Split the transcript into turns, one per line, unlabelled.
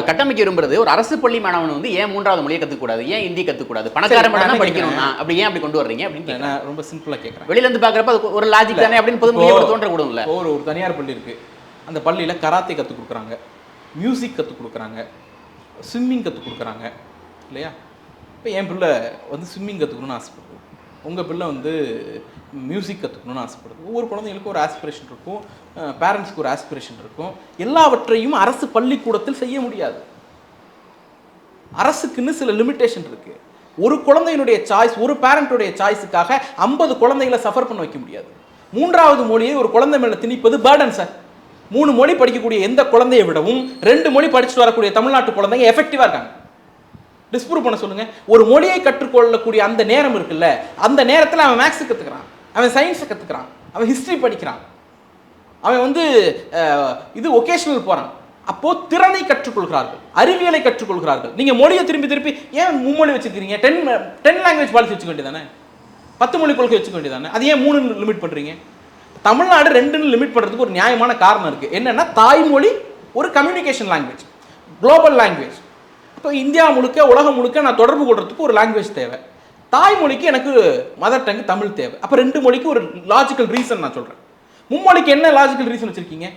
அவங்க கட்டமைக்க விரும்புறது ஒரு அரசு பள்ளி மாணவன் வந்து ஏன் மூன்றாவது மொழியை கத்துக்கூடாது ஏன் ஹிந்தி கத்துக்கூடாது பணக்கார மட்டும் படிக்கணும்னா அப்படி ஏன் அப்படி கொண்டு வர்றீங்க? அப்படின்னு.
நான் ரொம்ப சிம்பிளா கேட்குறேன்
வெளியில இருந்து பாக்குறப்ப அது ஒரு லாஜிக் தானே அப்படின்னு பொதுமொழியை கூட தோன்றக்கூடும்ல
ஒரு ஒரு தனியார் பள்ளி இருக்கு. அந்த பள்ளியில கராத்தே கற்றுக் கொடுக்குறாங்க. மியூசிக் கற்றுக் கொடுக்குறாங்க. ஸ்விம்மிங் கற்றுக் கொடுக்குறாங்க. இல்லையா? இப்போ என் பிள்ளை வந்து ஸ்விம்மிங் கற்றுக்கணும்னு ஆசைப்படுது. உங்கள் பிள்ளை வந்து மியூசிக் கற்றுக்கணும்னு ஆசைப்படுது. ஒவ்வொரு குழந்தைங்களுக்கும் ஒரு ஆஸ்பிரேஷன் இருக்கும். பேரண்ட்ஸ்க்கு ஒரு ஆஸ்பிரேஷன் இருக்கும். எல்லாவற்றையும் அரசு பள்ளிக்கூடத்தில் செய்ய முடியாது. அரசுக்குன்னு சில லிமிட்டேஷன் இருக்குது ஒரு குழந்தையினுடைய சாய்ஸ் ஒரு பேரண்ட்டுடைய சாய்ஸுக்காக ஐம்பது குழந்தைகளை சஃபர் பண்ண வைக்க முடியாது. மூன்றாவது மொழியை ஒரு குழந்தை மேலே திணிப்பது பேர்டன் சார் மூணு மொழி படிக்கக்கூடிய எந்த குழந்தையை விடவும் ரெண்டு மொழி படிச்சுட்டு வரக்கூடிய தமிழ்நாட்டு குழந்தைங்க எஃபெக்டிவாக இருக்காங்க. டிஸ்ப்ரூவ் பண்ண சொல்லுங்கள் ஒரு மொழியை கற்றுக்கொள்ளக்கூடிய அந்த நேரம் இருக்குல்ல அந்த நேரத்தில் அவன் மேக்ஸ் கற்றுக்கிறான் அவன் சயின்ஸை கற்றுக்கிறான் அவன் ஹிஸ்ட்ரி படிக்கிறான். அவன் வந்து இது ஒகேஷனல் போகிறான் அப்போது திறனை கற்றுக்கொள்கிறார்கள் அறிவியலை கற்றுக்கொள்கிறார்கள். நீங்கள் மொழியை திரும்பி திருப்பி ஏன் மும்மொழி வச்சுக்கிறீங்க? டென் டென் லாங்குவேஜ் பாலிசி வச்சுக்க வேண்டியதானே? பத்து மொழி கொள்கை வச்சுக்க வேண்டியதானே? அது ஏன் மூணு லிமிட் பண்ணுறீங்க தமிழ்நாடு ரெண்டுன்னு லிமிட் பண்ணுறதுக்கு ஒரு நியாயமான காரணம் இருக்குது என்னென்னா தாய்மொழி ஒரு கம்யூனிகேஷன் லாங்குவேஜ் குளோபல் லாங்குவேஜ் இப்போ இந்தியா முழுக்க உலகம் முழுக்க நான் தொடர்பு கொள்றதுக்கு ஒரு லாங்குவேஜ் தேவை. தாய்மொழிக்கு எனக்கு மதர் டங் தமிழ் தேவை. அப்போ ரெண்டு மொழிக்கு ஒரு லாஜிக்கல் ரீசன் நான் சொல்கிறேன் மும்மொழிக்கு என்ன லாஜிக்கல் ரீசன் வச்சுருக்கீங்க?